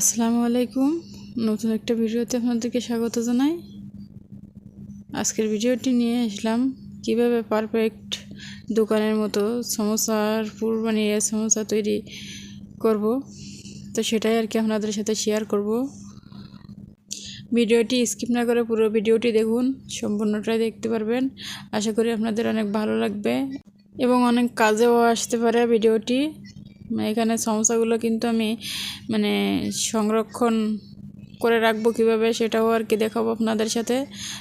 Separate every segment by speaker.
Speaker 1: আসসালামু আলাইকুম। নতুন একটা ভিডিওতে আপনাদেরকে স্বাগত জানাই। আজকের ভিডিওটি নিয়ে আসলাম কীভাবে পারফেক্ট দোকানের মতো সমোসার পুর বানিয়ে সমোসা তৈরি করব। তো সেটাই আর কি আপনাদের সাথে শেয়ার করব। ভিডিওটি স্কিপ না করে পুরো ভিডিওটি দেখুন, সম্পূর্ণটাই দেখতে পারবেন। আশা করি আপনাদের অনেক ভালো লাগবে এবং অনেক কাজেও আসতে পারে ভিডিওটি। এখানে সমস্যাগুলো কিন্তু আমি মানে সংরক্ষণ করে রাখব কীভাবে সেটাও আর কি দেখাবো আপনাদের সাথে।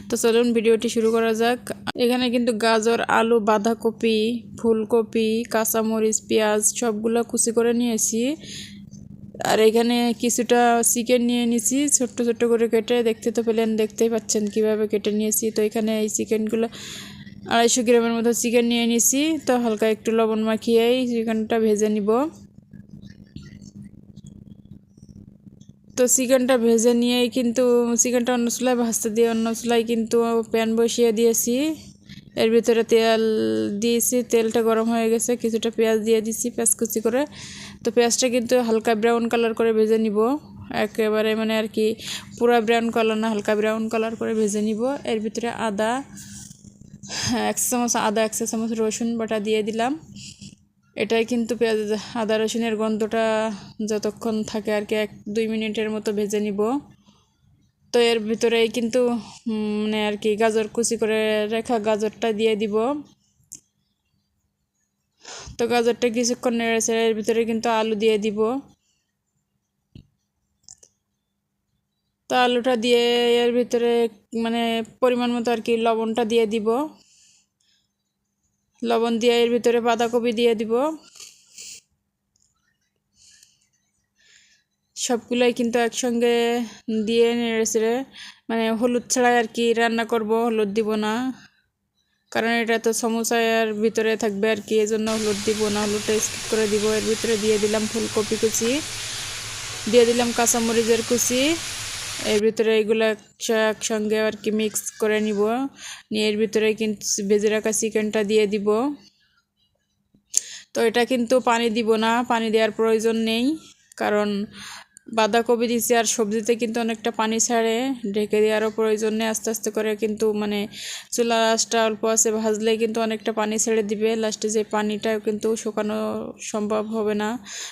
Speaker 1: তো চলুন ভিডিওটি শুরু করা যাক। এখানে কিন্তু গাজর, আলু, বাঁধাকপি, ফুলকপি, কাঁচামরিচ, পেঁয়াজ সবগুলো কুচি করে নিয়েছি। আর এখানে কিছুটা চিকেন নিয়ে নিয়েছি ছোট্ট ছোট্ট করে কেটে। দেখতে তো পেলেন, দেখতেই পাচ্ছেন কীভাবে কেটে নিয়েছি। তো এখানে এই চিকেনগুলো আড়াইশো গ্রামের মতো চিকেন নিয়ে নিছি। তো হালকা একটু লবণ মাখিয়েই চিকেনটা ভেজে নিব। তো চিকেনটা ভেজে নিয়েই কিন্তু চিকেনটা অন্য চুলায় ভাজতে দিয়ে অন্য চুলায় কিন্তু প্যান বসিয়ে দিয়েছি। এর ভিতরে তেল দিয়েছি, তেলটা গরম হয়ে গেছে, কিছুটা পেঁয়াজ দিয়ে দিয়েছি পেঁয়াজ কুচি করে। তো পেঁয়াজটা কিন্তু হালকা ব্রাউন কালার করে ভেজে নিব। একেবারে মানে আর কি পুরো ব্রাউন কালার না, হালকা ব্রাউন কালার করে ভেজে নিব। এর ভিতরে আদা এক চামচ আদা, এক চামচ রসুন বাটা দিয়ে দিলাম। এটাই কিন্তু পেঁয়াজ, আদা, রসুনের গন্ধটা যতক্ষণ থাকে আর কি এক দুই মিনিটের মতো ভেজে নিব। তো এর ভিতরেই কিন্তু মানে আর কি গাজর কুচি করে রেখা গাজরটা দিয়ে দিব। তো গাজরটা কিছুক্ষণ নেড়েছে এর ভিতরে কিন্তু আলু দিয়ে দিব। তো আলুটা দিয়ে এর ভিতরে মানে পরিমাণ মতো আর কি লবণটা দিয়ে দিব। লবণ দিয়ে এর ভিতরে বাঁধাকপি দিয়ে দিব। সবগুলোই কিন্তু একসঙ্গে দিয়ে নেড়েছে মানে হলুদ ছাড়াই আর কি রান্না করব, হলুদ দিব না। কারণ এটা তো সমোসার ভিতরে থাকবে আর কি এই জন্য হলুদ দিব না, হলুদটা স্কিপ করে দিব। এর ভিতরে দিয়ে দিলাম ফুলকপি কুচি, দিয়ে দিলাম কাঁচামরিচের কুচি। এর ভিতরে এগুলো একসঙ্গে আর কি মিক্স করে নিব। নিয়ে এর ভিতরে কিন্তু ভেজে রাখা চিকেনটা দিয়ে দিব। তো এটা কিন্তু পানি দিব না, পানি দেওয়ার প্রয়োজন নেই। কারণ বাঁধাকপি দিছি আর সবজিতে কিন্তু অনেকটা পানি ছাড়ে, ঢেকে দেওয়ারও প্রয়োজন নেই, আস্তে আস্তে করে কিন্তু মানে চুলা লাস্টটা অল্প আছে ভাজলে কিন্তু অনেকটা পানি ছেড়ে দিবে। লাস্টে যে পানিটাও কিন্তু শুকানো সম্ভব হবে না।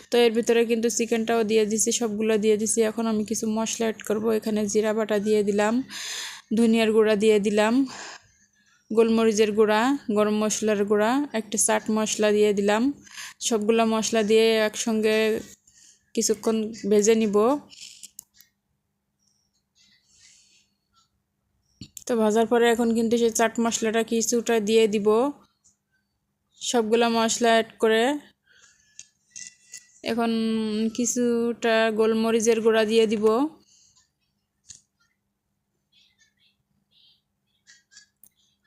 Speaker 1: তো এর ভিতরে কিন্তু চিকেনটাও দিয়ে দিছি, সবগুলো দিয়ে দিছি। এখন আমি কিছু মশলা অ্যাড করব। এখানে জিরা বাটা দিয়ে দিলাম, ধনিয়ার গুঁড়া দিয়ে দিলাম, গোলমরিচের গুঁড়া, গরম মশলার গুঁড়া, একটা চাট মশলা দিয়ে দিলাম। সবগুলো মশলা দিয়ে একসঙ্গে কিছুক্ষণ ভেজে নিব। তো ভাজার পরে এখন কিন্তু সেই চাট মশলাটা কিছুটা দিয়ে দিব। সবগুলো মশলা অ্যাড করে। এখন কিছুটা গোলমরিচের গুঁড়া দিয়ে দিব।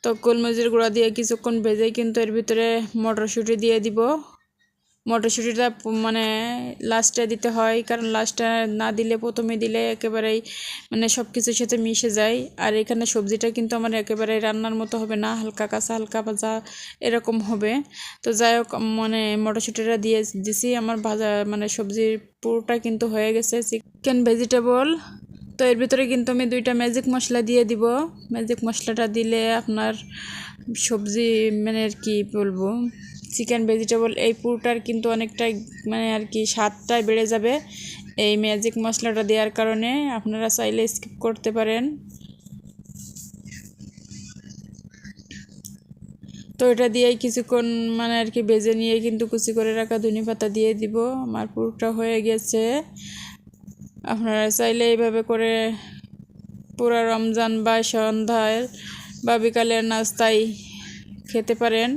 Speaker 1: তো গোলমরিচের গুঁড়া দিয়ে কিছুক্ষণ ভেজে কিন্তু এর ভিতরে মটরশুঁটি দিয়ে দিব। মটরশুঁটিটা মানে লাস্টে দিতে হয়, কারণ লাস্টে না দিলে প্রথমে দিলে একেবারেই মানে সব কিছুর সাথে মিশে যায়। আর এখানে সবজিটা কিন্তু আমার একেবারে রান্নার মতো হবে না, হালকা কাঁচা, হালকা ভাজা এরকম হবে। তো যাই হোক মানে মটরশুঁটিটা দিয়ে দিছি। আমার ভাজা মানে সবজির পুরোটা কিন্তু হয়ে গেছে চিকেন ভেজিটেবল তো এর ভিতরে কিন্তু আমি দুইটা ম্যাজিক মশলা দিয়ে দিব। ম্যাজিক মশলাটা দিলে আপনার সবজি মানে আর কি বলব? চিকেন ভেজিটেবল এই পুরোটার কিন্তু অনেকটাই মানে আর কি স্বাদটাই বেড়ে যাবে। এই ম্যাজিক মশলাটা দেওয়ার কারণে আপনারা চাইলে স্কিপ করতে পারেন। তো এটা দিয়েই কিছুক্ষণ মানে আর কি ভেজে নিয়ে কিন্তু কুচি করে রাখা ধনে পাতা দিয়ে দিব। আমার পুরোটা হয়ে গেছে। আপনারা চাইলে এইভাবে করে পুরো রমজান বা সন্ধ্যায় বা বিকালের নাস্তায় খেতে পারেন।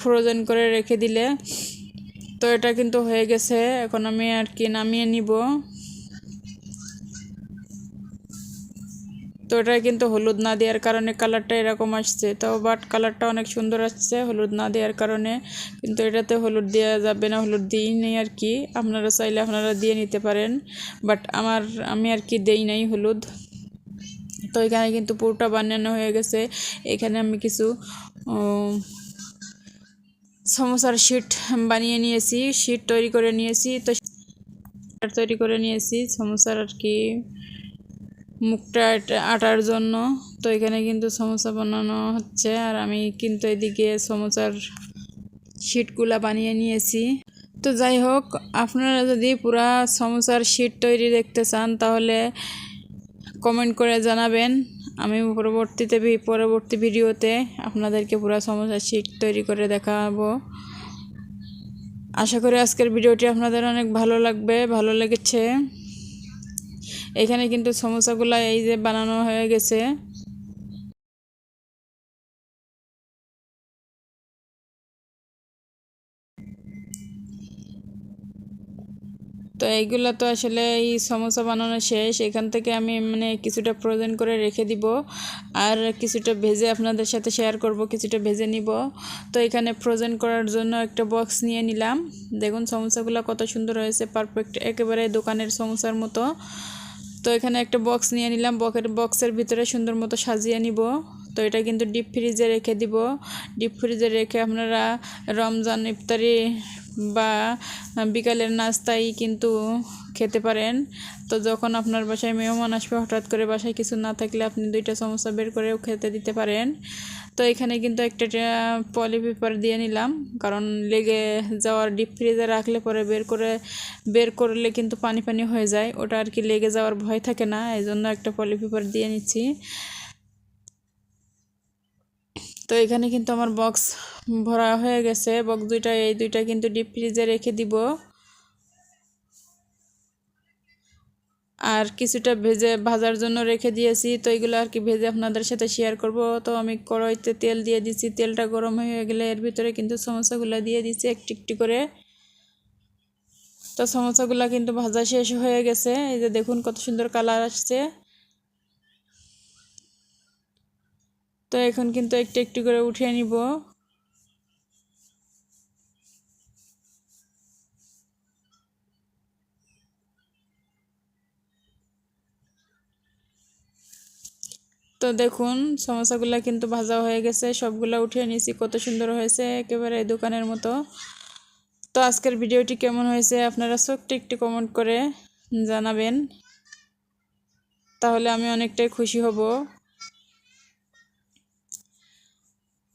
Speaker 1: ফ্রোজেন করে রেখে দিলে। তো এটা কিন্তু হয়ে গেছে। এখন আমি আর কি নামিয়ে নিব। তো এটা কিন্তু হলুদ না দেওয়ার কারণে কালারটা এরকম আসছে। তো বাট কালারটা অনেক সুন্দর আসছে হলুদ না দেওয়ার কারণে। কিন্তু এটাতে হলুদ দেওয়া যাবে না, হলুদ দিই নেই আর কি। আপনারা চাইলে আপনারা দিয়ে নিতে পারেন। বাট আমার, আমি আর কি দেই নাই হলুদ। তো এখানে কিন্তু পুরোটা বানানো হয়ে গেছে। এখানে আমি কিছু সমোসার শিট বানিয়ে নিয়েছি শিট তৈরি করে নিয়েছি, তো তৈরি করে নিয়েছি সমোসার আর কি মুখটা আটার জন্য। তো এখানে কিন্তু সমোসা বানানো হচ্ছে আর আমি কিন্তু এদিকে সমোসার শিটগুলা বানিয়ে নিয়েছি। তো যাই হোক, আপনারা যদি পুরা সমোসার শিট তৈরি দেখতে চান তাহলে কমেন্ট করে জানাবেন। আমি পরবর্তীতে পরবর্তী ভিডিওতে আপনাদেরকে পুরা সমস্যা শিট তৈরি করে দেখাবো। আশা করি আজকের ভিডিওটি আপনাদের অনেক ভালো লাগবে, ভালো লেগেছে। এখানে কিন্তু সমস্যাগুলো এই যে বানানো হয়ে গেছে। তো এইগুলো তো আসলে এই সমোসা বানানো শেষ। এখান থেকে আমি মানে কিছুটা ফ্রোজেন করে রেখে দিব। আর কিছুটা ভেজে আপনাদের সাথে শেয়ার করব, কিছুটা ভেজে নিব। তো এখানে ফ্রোজেন করার জন্য একটা বক্স নিয়ে নিলাম। দেখুন সমোসাগুলো কত সুন্দর হয়েছে পারফেক্ট একেবারে দোকানের সমোসার মতো। তো এখানে একটা বক্স নিয়ে নিলাম। বকের বক্সের ভিতরে সুন্দর মতো সাজিয়ে নিব। তো এটা কিন্তু ডিপ ফ্রিজে রেখে দিব। ডিপ ফ্রিজে রেখে আপনারা রমজান ইফতারি বা বিকালের নাস্তায় কিন্তু খেতে পারেন। তো যখন আপনার বাসায় মেহমান আসবে, হঠাৎ করে বাসায় কিছু না থাকলে আপনি দুইটা সমস্যা বের করেও খেতে দিতে পারেন। তো এখানে কিন্তু একটা পলি পেপার দিয়ে নিলাম, কারণ লেগে যাওয়ার ডিপ ফ্রিজে রাখলে পরে বের করে, বের করলে কিন্তু পানি পানি হয়ে যায়। ওটা আর কি লেগে যাওয়ার ভয় থাকে না এই জন্য একটা পলি পেপার দিয়ে নিচ্ছি। তো এখানে কিন্তু আমার বক্স ভরা হয়ে গেছে। বক্স দুইটা, এই দুইটা কিন্তু ডিপ ফ্রিজে রেখে দিব। আর কিছুটা ভেজে ভাজার জন্য রেখে দিয়েছি। তো এগুলো আর কি ভেজে আপনাদের সাথে শেয়ার করব। তো আমি কড়াইতে তেল দিয়ে দিচ্ছি তেলটা গরম হয়ে গেলে এর ভিতরে কিন্তু সমোসাগুলো দিয়ে দিচ্ছি একটি একটি করে। তো সমোসাগুলো কিন্তু ভাজা শেষ হয়ে গেছে। এই যে দেখুন কত সুন্দর কালার আসছে। তো এখন কিন্তু একটু একটু করে উঠিয়ে নিব। তো দেখুন, সমোসাগুলো কিন্তু ভাজা হয়ে গেছে, সবগুলো উঠিয়ে নিয়েছি, কত সুন্দর হয়েছে একেবারে দোকানের মতো। তো আজকের ভিডিওটি কেমন হয়েছে আপনারা ছোট্ট একটি কমেন্ট করে জানাবেন। তাহলে আমি অনেকটাই খুশি হব।